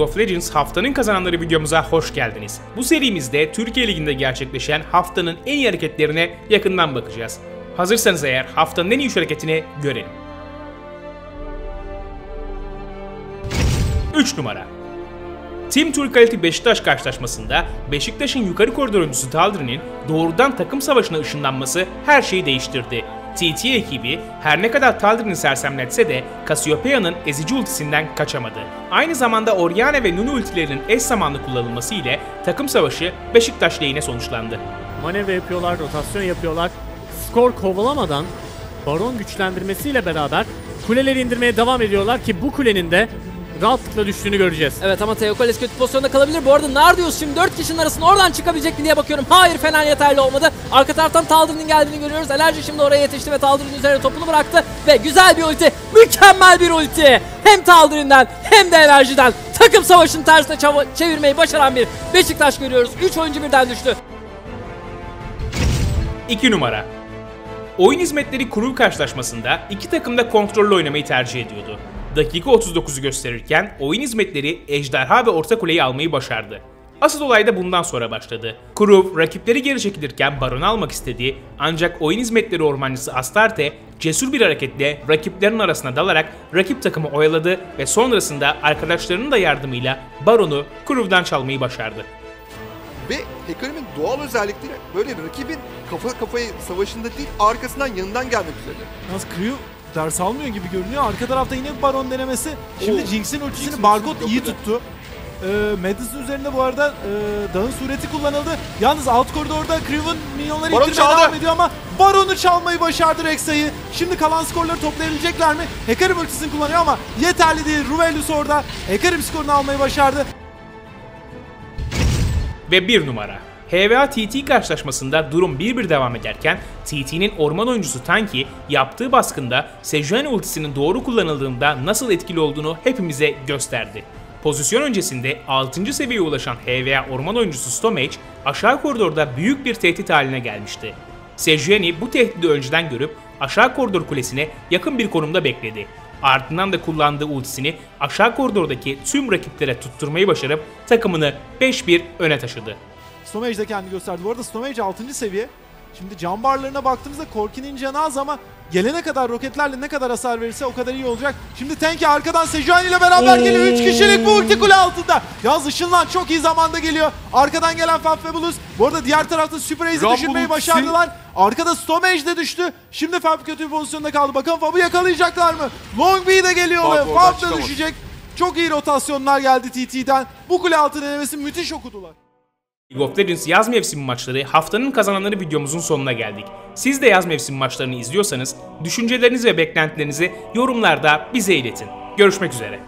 League of Legends haftanın kazananları videomuza hoş geldiniz. Bu serimizde Türkiye Ligi'nde gerçekleşen haftanın en iyi hareketlerine yakından bakacağız. Hazırsanız eğer haftanın en iyi hareketini görelim. 3 numara Team Turkality Beşiktaş karşılaşmasında Beşiktaş'ın yukarı koridor oyuncusu Taldrin'in doğrudan takım savaşına ışınlanması her şeyi değiştirdi. TT ekibi her ne kadar Taldir'ini sersemletse de Cassiopeia'nın ezici ultisinden kaçamadı. Aynı zamanda Oriana ve Nunu ultilerinin eş zamanlı kullanılması ile takım savaşı Beşiktaş lehine sonuçlandı. manevra yapıyorlar, rotasyon yapıyorlar. Skor kovalamadan baron güçlendirmesiyle beraber kuleleri indirmeye devam ediyorlar ki bu kulenin de rahatlıkla düştüğünü göreceğiz. Evet ama Teokales kötü pozisyonda kalabilir. Bu arada Nardius şimdi 4 kişinin arasında oradan çıkabilecek mi diye bakıyorum. Hayır Fener yeterli olmadı. Arka taraftan Taldir'in geldiğini görüyoruz. Enerji şimdi oraya yetişti ve Taldir'in üzerine topunu bıraktı. Ve güzel bir ulti. Mükemmel bir ulti. Hem Taldir'inden hem de enerjiden takım savaşını tersine çevirmeyi başaran bir Beşiktaş görüyoruz. 3 oyuncu birden düştü. 2 numara Oyun hizmetleri kurul karşılaşmasında iki takım da kontrollü oynamayı tercih ediyordu. Dakika 39'u gösterirken oyun hizmetleri ejderha ve orta kuleyi almayı başardı. Asıl olay da bundan sonra başladı. Kuruv rakipleri geri çekilirken baronu almak istedi ancak oyun hizmetleri ormancısı Astarte cesur bir hareketle rakiplerin arasına dalarak rakip takımı oyaladı ve sonrasında arkadaşlarının da yardımıyla baronu Kuruv'dan çalmayı başardı. Ve Hecarim'in doğal özellikleri böyle rakibin kafa kafaya savaşında değil arkasından yanından gelmek üzere. Yalnız Crew ders almıyor gibi görünüyor. Arka tarafta yine bir baron denemesi. Şimdi Jinx'in ultisini Barkot ultisini iyi tuttu. Ee, Madison üzerinde bu arada e, dağın sureti kullanıldı. Yalnız alt koridorda Crew'un minyonları Baron ittirmeye çaldı. devam ediyor ama Baron'u çalmayı başardı Rexa'yı. Şimdi kalan skorları toplayabilecekler mi? Hecarim ultisini kullanıyor ama yeterli değil. Ruvelius orada. Hecarim skorunu almayı başardı. ve 1 numara. HVA TT karşılaşmasında durum 1-1 devam ederken TT'nin orman oyuncusu Tanki yaptığı baskında Sejuani ultisinin doğru kullanıldığında nasıl etkili olduğunu hepimize gösterdi. Pozisyon öncesinde 6. seviyeye ulaşan HVA orman oyuncusu Stomage aşağı koridorda büyük bir tehdit haline gelmişti. Sejuani bu tehdidi önceden görüp aşağı koridor kulesine yakın bir konumda bekledi. Ardından da kullandığı ultisini aşağı koridordaki tüm rakiplere tutturmayı başarıp takımını 5-1 öne taşıdı. Stomage de kendini gösterdi. Bu arada Stomage 6. seviye. Şimdi can barlarına baktığımızda Korki'nin canı az ama gelene kadar roketlerle ne kadar hasar verirse o kadar iyi olacak. Şimdi Tenki arkadan Sejuani ile beraber geliyor. 3 kişilik bu ulti kule altında. Yalnız ışınlan çok iyi zamanda geliyor. Arkadan gelen Fabulous. Bu arada diğer tarafta Super Ace'i Rumble düşürmeyi başardılar. Arkada Stomage de düştü. Şimdi Fab kötü bir pozisyonda kaldı. Bakalım Fab'ı yakalayacaklar mı? Long B de geliyor Fab Fab da çıkamaz. düşecek. Çok iyi rotasyonlar geldi TT'den. Bu kule altı denemesi müthiş okudular. League of Legends yaz mevsimi maçları haftanın kazananları videomuzun sonuna geldik. Siz de yaz mevsimi maçlarını izliyorsanız düşüncelerinizi ve beklentilerinizi yorumlarda bize iletin. Görüşmek üzere.